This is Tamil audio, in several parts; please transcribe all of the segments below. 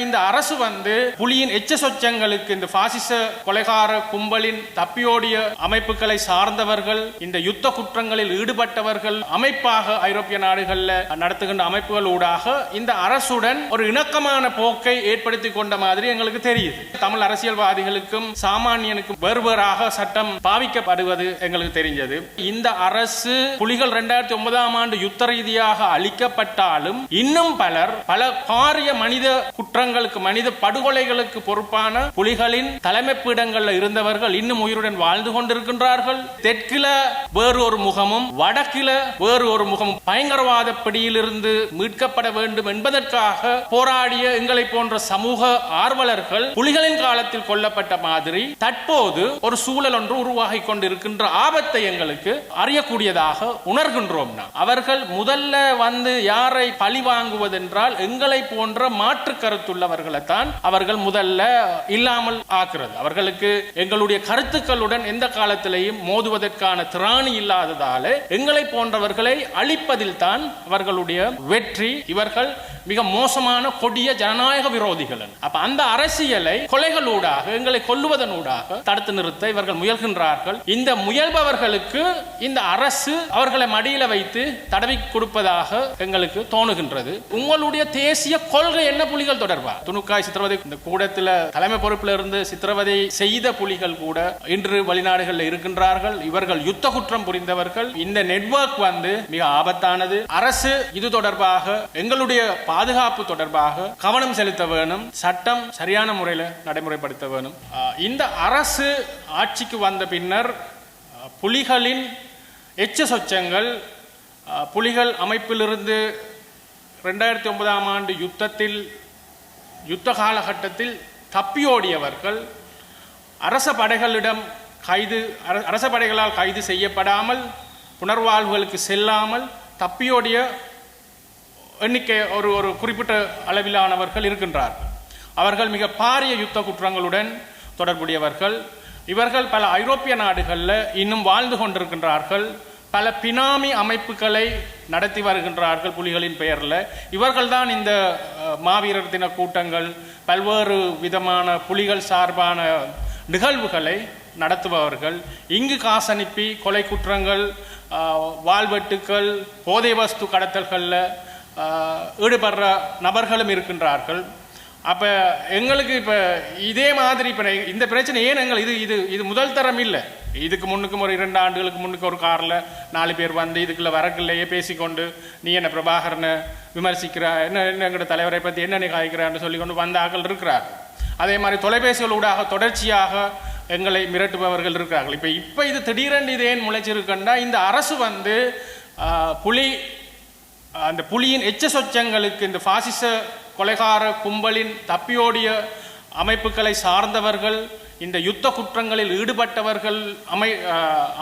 இந்த அரசு வந்து புலியின் எச்ச சொச்சங்களுக்கு இந்த பாசிச கொலைகார கும்பலின் தப்பியோடிய அமைப்புகளை சார்ந்தவர்கள் இந்த யுத்த குற்றங்களில் ஈடுபட்டவர்கள் அமைப்பாக ஐரோப்பிய நாடுகளில் நடத்துகின்ற அமைப்புகள் ஊடாக இந்த அரசுடன் ஒரு இணக்கமான போக்கை ஏற்படுத்தி கொண்ட மாதிரி எங்களுக்கு தெரியுது. தமிழ் அரசியல்வாதிகளுக்கும் சாமானியனுக்கும் வேறு சட்டம் பாவிக்கப்படுவது எங்களுக்கு தெரிஞ்சது. இந்த அரசு புலிகள் இரண்டாயிரத்தி ஒன்பதாம் ஆண்டு யுத்த ரீதியாக அளிக்கப்பட்டாலும் இன்னும் பலர் பல பாரிய மனித குற்றங்களுக்கு மனித படுகொலைகளுக்கு பொறுப்பான புலிகளின் தலைமை இருந்தவர்கள் இன்னும் உயிருடன் வாழ்ந்து கொண்டிருக்கின்றார்கள். தெற்கில வேறு ஒரு முகமும் வடக்கில வேறு ஒரு முகமும் பயங்கரவாத பிடியிலிருந்து மீட்கப்பட வேண்டும் என்பதற்காக போராடிய எங்களை போன்ற சமூக ஆர்வலர்கள் புலிகளின் காலத்தில் கொல்லப்பட்ட மாதிரி தற்போது ஒரு சூழல் ஒன்று உருவாகி கொண்டிருக்கின்ற ஆபத்தை எங்களுக்கு அறியக்கூடியதாக உணர்கின்றோம் அவர்கள் முதல்ல வந்து யாரை பழி வாங்குவதென்றால் எங்களை போன்ற மாற்று கருத்து கருத்துள்ளவர்களைத்தான் அவர்கள் முதல்ல இல்லாமல் ஆக்குறது. அவர்களுக்கு எங்களுடைய கருத்துக்களுடன் எந்த காலத்திலையும் மோதுவதற்கான திராணி இல்லாததால எங்களை போன்றவர்களை அழிப்பதில் தான் அவர்களுடைய வெற்றி. இவர்கள் மிக மோசமான கொடிய ஜனநாயக விரோதிகள். அப்ப அந்த அரசியலை கொலைகளூடாக எங்களை கொல்லுவதனூடாக தடுத்து நிறுத்த இவர்கள் முயல்கின்றார்கள். இந்த முயல்பவர்களுக்கு இந்த அரசு அவர்களை மடியில வைத்து தடவி கொடுப்பதாக எங்களுக்கு தோணுகின்றது. உங்களுடைய தேசிய கொள்கை என்ன புலிகள் தொடர்பா? துணுக்காய் சித்திரவதை இந்த கூடத்துல தலைமை பொறுப்பில் இருந்து சித்திரவதை செய்த புலிகள் கூட இன்று வெளிநாடுகளில் இருக்கின்றார்கள். இவர்கள் யுத்த குற்றம் புரிந்தவர்கள். இந்த நெட்வொர்க் வந்து மிக ஆபத்தானது. அரசு இது தொடர்பாக எங்களுடைய பாதுகாப்பு தொடர்பாக கவனம் செலுத்த வேணும் சட்டம் சரியான முறையில் நடைமுறைப்படுத்த வேணும். இந்த அரசு ஆட்சிக்கு வந்த பின்னர் புலிகளின் எச்ச சொச்சங்கள் புலிகள் அமைப்பிலிருந்து ரெண்டாயிரத்தி ஒன்பதாம் ஆண்டு யுத்தத்தில் யுத்த காலகட்டத்தில் தப்பியோடியவர்கள் அரச படைகளிடம் கைது அரச படைகளால் கைது செய்யப்படாமல் புனர்வாழ்வுகளுக்கு செல்லாமல் தப்பியோடிய எண்ணிக்கை ஒரு ஒரு குறிப்பிட்ட அளவிலானவர்கள் இருக்கின்றார்கள் அவர்கள் மிக பாரிய யுத்த குற்றங்களுடன் தொடர்புடையவர்கள். இவர்கள் பல ஐரோப்பிய நாடுகளில் இன்னும் வாழ்ந்து கொண்டிருக்கின்றார்கள். பல பினாமி அமைப்புகளை நடத்தி வருகின்றார்கள் புலிகளின் பெயரில். இவர்கள்தான் இந்த மாவீரர் தின கூட்டங்கள் பல்வேறு விதமான புலிகள் சார்பான நிகழ்வுகளை நடத்துபவர்கள். இங்கு காசனுப்பி கொலை குற்றங்கள் வாழ்வெட்டுக்கள் போதை வஸ்து கடத்தல்களில் ஈடுபடுற நபர்களும் இருக்கின்றார்கள். அப்போ எங்களுக்கு இப்போ இதே மாதிரி இப்போ இந்த பிரச்சனை ஏன் எங்கள் இது இது இது முதல் தரம் இல்லை. இதுக்கு முன்னுக்கும் ஒரு இரண்டு ஆண்டுகளுக்கு முன்னுக்கு ஒரு காரில் நாலு பேர் வந்து இதுக்குள்ளே வரக்குள்ளேயே பேசிக்கொண்டு நீ என்ன பிரபாகரனை விமர்சிக்கிற என்ன என்ன எங்களோட தலைவரை பற்றி என்ன நீ காய்க்கிறான்னு சொல்லி கொண்டு வந்த ஆக்கள் இருக்கிறார். அதே மாதிரி தொலைபேசிகளூடாக தொடர்ச்சியாக எங்களை மிரட்டுபவர்கள் இருக்கிறார்கள். இப்போ இப்போ இது திடீரென்று இது ஏன் முளைச்சிருக்குன்னா இந்த அரசு வந்து புலி அந்த புலியின் எச்ச சொச்சங்களுக்கு இந்த பாசிச கொலைகார கும்பலின் தப்பியோடிய அமைப்புகளை சார்ந்தவர்கள் இந்த யுத்த குற்றங்களில் ஈடுபட்டவர்கள் அமை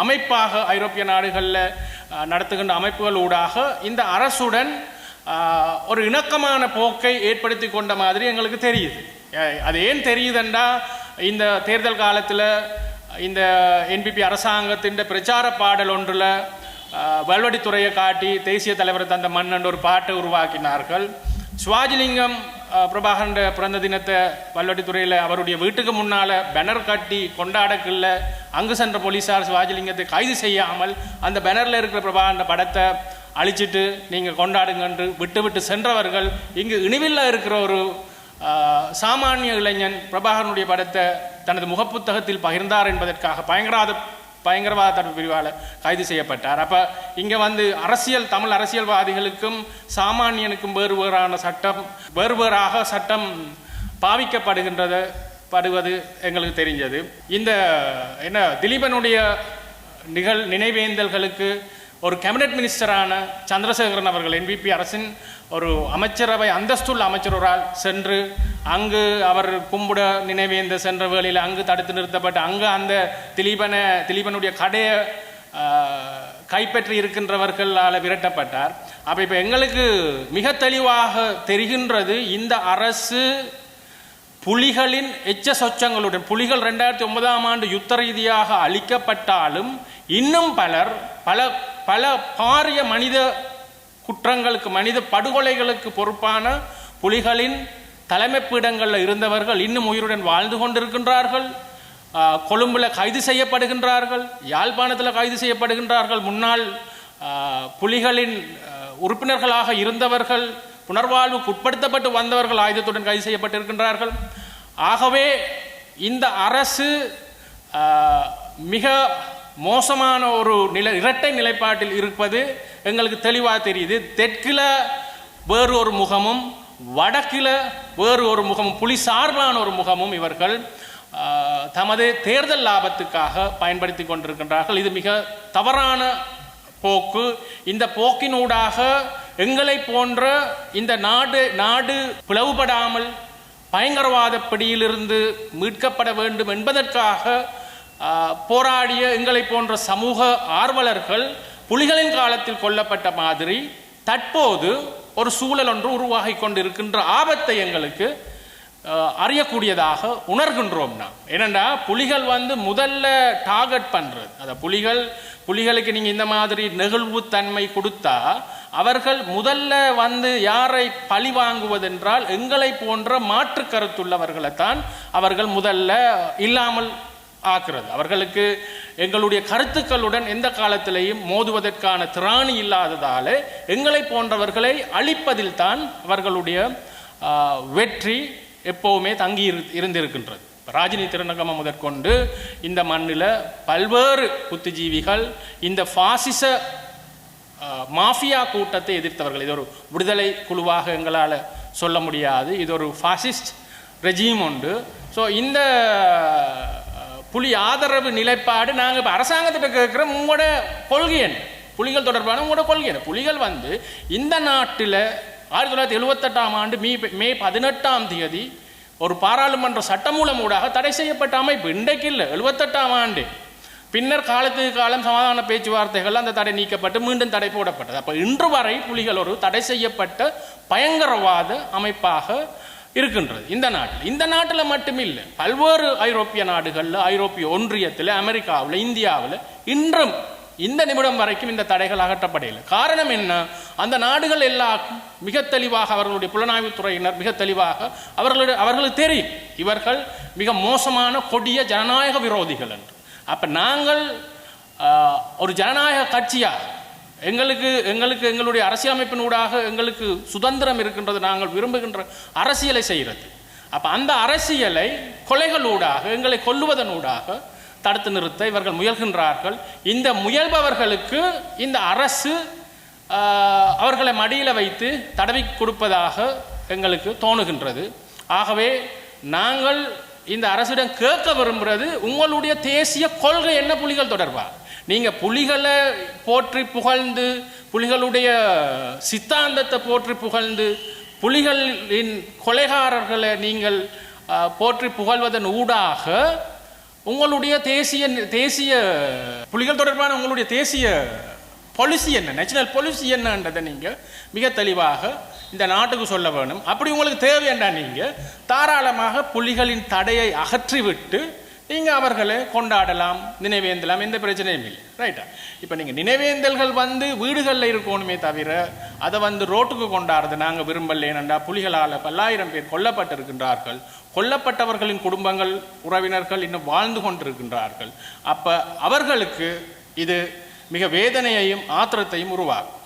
அமைப்பாக ஐரோப்பிய நாடுகளில் நடத்துகின்ற அமைப்புகள் ஊடாக இந்த அரசுடன் ஒரு இணக்கமான போக்கை ஏற்படுத்தி கொண்ட மாதிரி எங்களுக்கு தெரியுது. அது ஏன் தெரியுதுண்டா? இந்த தேர்தல் காலத்தில் இந்த என்பிபி அரசாங்கத்தின் பிரச்சார பாடல் ஒன்றில் வல்வடித்துறையை காட்டி தேசிய தலைவர் தந்த மன்னன் ஒரு பாட்டை உருவாக்கினார்கள். சுவாஜிலிங்கம் ஆஹ் பிரபாகரன் பிறந்த தினத்தை வல்வடித்துறையில் அவருடைய வீட்டுக்கு முன்னால் பேனர் கட்டி கொண்டாடக்குள்ள அங்கு சென்ற போலீசார் சிவாஜிலிங்கத்தை கைது செய்யாமல் அந்த பேனரில் இருக்கிற பிரபாகரன் படத்தை அழிச்சிட்டு நீங்கள் கொண்டாடுங்கன்று விட்டு விட்டு சென்றவர்கள் இங்கு இனிவில்ல இருக்கிற ஒரு சாமானிய இளைஞன் பிரபாகரனுடைய படத்தை தனது முகப்புத்தகத்தில் பகிர்ந்தார் என்பதற்காக பயங்கராத பயங்கரவாத தடுப்பு பிரிவால் கைது செய்யப்பட்டார். அப்போ இங்கே வந்து அரசியல் தமிழ் அரசியல்வாதிகளுக்கும் சாமானியனுக்கும் வேறு வேறான சட்டம் வேறு வேறாக சட்டம் பாவிக்கப்படுகின்றது படுவது எங்களுக்கு தெரிஞ்சது. இந்த என்ன திலீபனுடைய நிகழ் நினைவேந்தல்களுக்கு ஒரு கேபினட் மினிஸ்டரான சந்திரசேகரன் அவர்கள் என்பிபி அரசின் ஒரு அமைச்சரவை அந்தஸ்துள்ள அமைச்சரால் சென்று அங்கு அவர் கும்பிட நினைவேந்த சென்ற வேளையில் அங்கு தடுத்து நிறுத்தப்பட்டு அங்கு அந்த திலீபனை திலீபனுடைய கடையை கைப்பற்றி இருக்கின்றவர்களால் விரட்டப்பட்டார். அப்போ இப்போ எங்களுக்கு மிக தெளிவாக தெரிகின்றது இந்த அரசு புலிகளின் எச்ச சொச்சங்களுடன் புலிகள் ரெண்டாயிரத்தி ஒன்பதாம் ஆண்டு யுத்த ரீதியாக அளிக்கப்பட்டாலும் இன்னும் பலர் பல பல பாரிய மனித குற்றங்களுக்கு மனித படுகொலைகளுக்கு பொறுப்பான புலிகளின் தலைமைப்பீடங்களில் இருந்தவர்கள் இன்னும் உயிருடன் வாழ்ந்து கொண்டிருக்கின்றார்கள். கொழும்பில் கைது செய்யப்படுகின்றார்கள் யாழ்ப்பாணத்தில் கைது செய்யப்படுகின்றார்கள். முன்னாள் புலிகளின் உறுப்பினர்களாக இருந்தவர்கள் புனர்வாழ்வுக்கு உட்படுத்தப்பட்டு வந்தவர்கள் ஆயுதத்துடன் கைது செய்யப்பட்டிருக்கின்றார்கள். ஆகவே இந்த அரசு மிக மோசமான ஒரு நிலை இரட்டை நிலைப்பாட்டில் இருப்பது எங்களுக்கு தெளிவாக தெரியுது. தெற்கில் வேறு ஒரு முகமும் வடக்கில் வேறு ஒரு முகமும் புலி சார்பான ஒரு முகமும் இவர்கள் தமது தேர்தல் லாபத்துக்காக பயன்படுத்தி கொண்டிருக்கின்றார்கள். இது மிக தவறான போக்கு. இந்த போக்கினூடாக எங்களை போன்ற இந்த நாடு நாடு பிளவுபடாமல் பயங்கரவாத பிடியிலிருந்து மீட்கப்பட வேண்டும் என்பதற்காக போராடிய எங்களை போன்ற சமூக ஆர்வலர்கள் புலிகளின் காலத்தில் கொல்லப்பட்ட மாதிரி தற்போது ஒரு சூழல் ஒன்று உருவாகி கொண்டிருக்கின்ற ஆபத்தை எங்களுக்கு அறியக்கூடியதாக உணர்கின்றோம் நாம். ஏனென்றா புலிகள் வந்து முதல்ல டார்கெட் பண்ணுறது அந்த புலிகள் புலிகளுக்கு நீங்கள் இந்த மாதிரி நெகிழ்வுத்தன்மை கொடுத்தா அவர்கள் முதல்ல வந்து யாரை பழி வாங்குவதென்றால் எங்களை போன்ற மாற்று கருத்துள்ளவர்களைத்தான் அவர்கள் முதல்ல இல்லாமல் ஆக்குறது. அவர்களுக்கு எங்களுடைய கருத்துக்களுடன் எந்த காலத்திலேயும் மோதுவதற்கான திராணி இல்லாததால் எங்களை போன்றவர்களை அழிப்பதில் தான் அவர்களுடைய வெற்றி எப்போவுமே தங்கி இரு- இருந்திருக்கின்றது. ராஜினி திருநங்கம முதற்கொண்டு இந்த மண்ணில் பல்வேறு புத்திஜீவிகள் இந்த பாசிச மாஃபியா கூட்டத்தை எதிர்த்தவர்கள். இது ஒரு விடுதலை குழுவாக எங்களால் சொல்ல முடியாது. இது ஒரு ஃபாசிஸ்ட் ரெஜீம் உண்டு. ஸோ இந்த புலி ஆதரவு நிலைப்பாடு நாங்கள் இப்போ அரசாங்கத்திட்ட கேட்குற உங்களோட கொள்கை என்ன? புலிகள் தொடர்பான உங்களோட கொள்கை என்ன? புலிகள் வந்து இந்த நாட்டில் ஆயிரத்தி தொள்ளாயிரத்தி எழுபத்தெட்டாம் ஆண்டு மே மே பதினெட்டாம் தேதி ஒரு பாராளுமன்ற சட்டமூலம் ஊடாக தடை செய்யப்பட்ட அமைப்பு. இன்றைக்கு இல்லை எழுபத்தெட்டாம் ஆண்டு. பின்னர் காலத்துக்கு காலம் சமாதான பேச்சுவார்த்தைகள் அந்த தடை நீக்கப்பட்டு மீண்டும் தடை போடப்பட்டது. அப்போ இன்று வரை புலிகள் ஒரு தடை செய்யப்பட்ட பயங்கரவாத அமைப்பாக இருக்கின்றது. இந்த நாட்டில். இந்த நாட்டில் மட்டுமில்லை பல்வேறு ஐரோப்பிய நாடுகளில் ஐரோப்பிய ஒன்றியத்தில் அமெரிக்காவில் இந்தியாவில் இன்றும் இந்த நிமிடம் வரைக்கும் இந்த தடைகள் அகற்றப்படையில்லை காரணம் என்ன? அந்த நாடுகள் எல்லாம் மிக தெளிவாக அவர்களுடைய புலனாய்வுத் துறையினர் மிக தெளிவாக அவர்களுடைய அவர்களுக்கு தெரியும். இவர்கள் மிக மோசமான கொடிய ஜனநாயக விரோதிகள் என்று. அப்போ நாங்கள் ஒரு ஜனநாயக கட்சியாக எங்களுக்கு எங்களுக்கு எங்களுடைய அரசியலமைப்பினூடாக எங்களுக்கு சுதந்திரம் இருக்கின்றது நாங்கள் விரும்புகின்ற அரசியலை செய்கிறது. அப்போ அந்த அரசியலை கொலைகளூடாக எங்களை கொல்லுவதனூடாக தடுத்து நிறுத்த இவர்கள் முயல்கின்றார்கள். இந்த முயல்பவர்களுக்கு இந்த அரசு அவர்களை மடியில் வைத்து தடவி கொடுப்பதாக எங்களுக்கு தோணுகின்றது. ஆகவே நாங்கள் இந்த அரசிடம் கேட்க விரும்புகிறது உங்களுடைய தேசிய கொள்கை என்ன புலிகள் தொடர்பாக? நீங்கள் புலிகளை போற்றி புகழ்ந்து புலிகளுடைய சித்தாந்தத்தை போற்றி புகழ்ந்து புலிகளின் கொலைகாரர்களை நீங்கள் போற்றி புகழ்வதன் ஊடாக உங்களுடைய தேசிய தேசிய புலிகள் தொடர்பான உங்களுடைய தேசிய பாலிசி என்ன? நேஷனல் பாலிசி என்னன்றதை நீங்கள் மிக தெளிவாக இந்த நாட்டுக்கு சொல்ல வேணும். அப்படி உங்களுக்கு தேவையண்டா நீங்கள் தாராளமாக புலிகளின் தடையை அகற்றிவிட்டு நீங்கள் அவர்களை கொண்டாடலாம் நினைவேந்தலாம் எந்த பிரச்சனையும் இல்லை. ரைட்டா இப்போ நீங்கள் நினைவேந்தல்கள் வந்து வீடுகளில் இருக்கணுமே தவிர அதை வந்து ரோட்டுக்கு கொண்டாடுறது நாங்கள் விரும்பல. புலிகளால் பல்லாயிரம் பேர் கொல்லப்பட்டிருக்கின்றார்கள். கொல்லப்பட்டவர்களின் குடும்பங்கள் உறவினர்கள் இன்னும் வாழ்ந்து கொண்டிருக்கின்றார்கள். அப்போ அவர்களுக்கு இது மிக வேதனையையும் ஆத்திரத்தையும் உருவாக்கும்.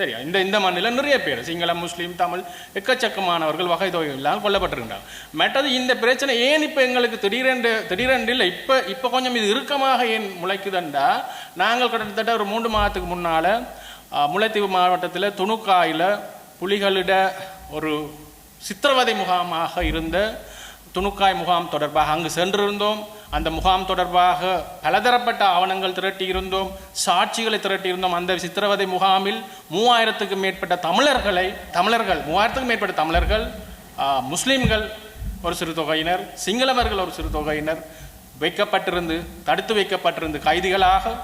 சரியா? இந்த இந்த மண்ணில் நிறைய பேர் சிங்களம் முஸ்லீம் தமிழ் எக்கச்சக்கமானவர்கள் வகை தொகை இல்லாமல் கொல்லப்பட்டிருக்கிறாங்க மற்றது இந்த பிரச்சனை ஏன் இப்போ எங்களுக்கு திடீரென்று திடீரென்று இல்லை இப்போ இப்போ கொஞ்சம் இது இறுக்கமாக ஏன் முளைக்குதுண்டா நாங்கள் கிட்டத்தட்ட ஒரு மூன்று மாதத்துக்கு முன்னால் முல்லைத்தீவு மாவட்டத்தில் துணுக்காயில் புலிகளிட ஒரு சித்திரவதை முகாமாக இருந்த துணுக்காய் முகாம் தொடர்பாக அங்கு சென்றிருந்தோம். அந்த முகாம் தொடர்பாக பலதரப்பட்ட ஆவணங்கள் திரட்டியிருந்தோம் சாட்சிகளை திரட்டியிருந்தோம். அந்த சித்திரவதை முகாமில் மூவாயிரத்துக்கும் மேற்பட்ட தமிழர்களை தமிழர்கள் மூவாயிரத்துக்கும் மேற்பட்ட தமிழர்கள் முஸ்லீம்கள் ஒரு சிறு தொகையினர் சிங்களவர்கள் ஒரு சிறு தொகையினர் வைக்கப்பட்டிருந்து தடுத்து வைக்கப்பட்டிருந்து கைதிகளாக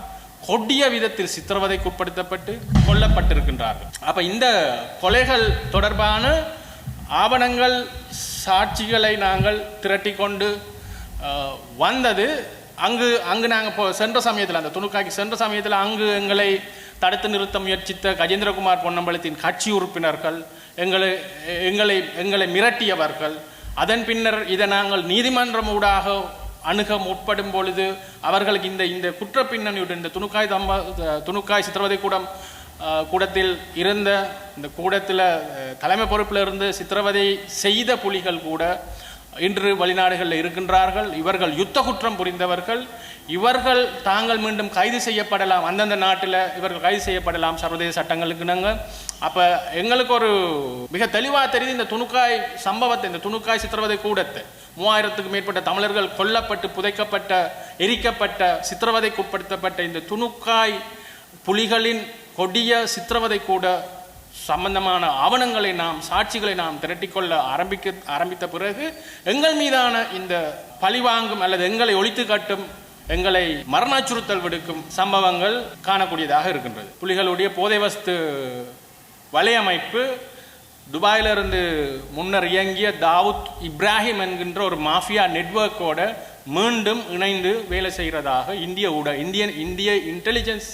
கொடிய விதத்தில் சித்திரவதைக்கு உட்படுத்தப்பட்டு கொல்லப்பட்டிருக்கின்றார்கள். அப்ப இந்த கொலைகள் தொடர்பான ஆவணங்கள் சாட்சிகளை நாங்கள் திரட்டி கொண்டு வந்தது. அங்கு அங்கு நாங்கள் இப்போ சென்ற சமயத்தில் அந்த துணுக்காக்கி சென்ற சமயத்தில் அங்கு எங்களை தடுத்து நிறுத்த முயற்சித்த கஜேந்திரகுமார் பொன்னம்பலத்தின் கட்சி உறுப்பினர்கள் எங்களை எங்களை எங்களை மிரட்டியவர்கள். அதன் பின்னர் இதை நாங்கள் நீதிமன்றம் ஊடாக அணுக முற்படும் பொழுது அவர்களுக்கு இந்த இந்த குற்ற பின்னணியுடன் இந்த துணுக்காய் தம்ப துணுக்காய் சித்திரவதை கூடம் கூடத்தில் இருந்த இந்த கூடத்தில் தலைமை பொறுப்பில் இருந்து சித்திரவதை செய்த புலிகள் கூட இன்று வெளிநாடுகளில் இருக்கின்றார்கள். இவர்கள் யுத்த குற்றம் புரிந்தவர்கள். இவர்கள் தாங்கள் மீண்டும் கைது செய்யப்படலாம். அந்தந்த நாட்டில் இவர்கள் கைது செய்யப்படலாம். சர்வதேச சட்டங்களுக்கு நாங்கள் அப்போ எங்களுக்கு ஒரு மிக தெளிவாக தெரியுது. இந்த துணுக்காய் சம்பவத்தை இந்த துணுக்காய் சித்திரவதை கூடத்தை. மூவாயிரத்துக்கு மேற்பட்ட தமிழர்கள் கொல்லப்பட்டு புதைக்கப்பட்ட எரிக்கப்பட்ட சித்திரவதைக்குட்படுத்தப்பட்ட இந்த துணுக்காய் புலிகளின் கொடிய சித்திரவதை கூட சம்பந்தமான ஆவணங்களை நாம் சாட்சிகளை நாம் திரட்டிக்கொள்ள ஆரம்பிக்க ஆரம்பித்த பிறகு எங்கள் மீதான இந்த பழிவாங்கும் அல்லது எங்களை ஒழித்து காட்டும் எங்களை மரண அச்சுறுத்தல் விடுக்கும் சம்பவங்கள் காணக்கூடியதாக இருக்கின்றது. புலிகளுடைய போதை வஸ்து வலையமைப்பு துபாயிலிருந்து முன்னர் இயங்கிய தாவூத் இப்ராஹிம் என்கின்ற ஒரு மாஃபியா நெட்வொர்க்கோட மீண்டும் இணைந்து வேலை செய்கிறதாக இந்திய ஊட இந்தியன் இந்திய இன்டெலிஜென்ஸ்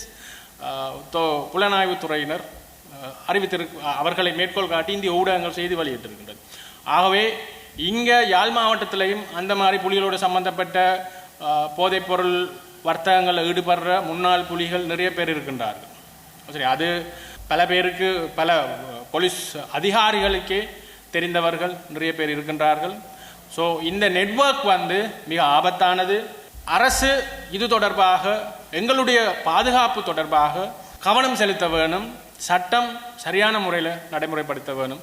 புலனாய்வு துறையினர் அறிவித்திருக்க அவர்களை மேற்கோள் காட்டி இந்திய ஊடகங்கள் செய்தி வெளியிட்டிருக்கின்றது. ஆகவே இங்கே யாழ் மாவட்டத்திலையும் அந்த மாதிரி புலிகளோடு சம்பந்தப்பட்ட போதைப்பொருள் வர்த்தகங்களில் ஈடுபடுற முன்னாள் புலிகள் நிறைய பேர் இருக்கின்றார்கள். சரி அது பல பேருக்கு பல போலீஸ் அதிகாரிகளுக்கே தெரிந்தவர்கள் நிறைய பேர் இருக்கின்றார்கள். ஸோ இந்த நெட்வொர்க் வந்து மிக ஆபத்தானது. அரசு இது தொடர்பாக எங்களுடைய பாதுகாப்பு தொடர்பாக கவனம் செலுத்த வேணும். சட்டம் சரியான முறையில் நடைமுறைப்படுத்த வேணும்.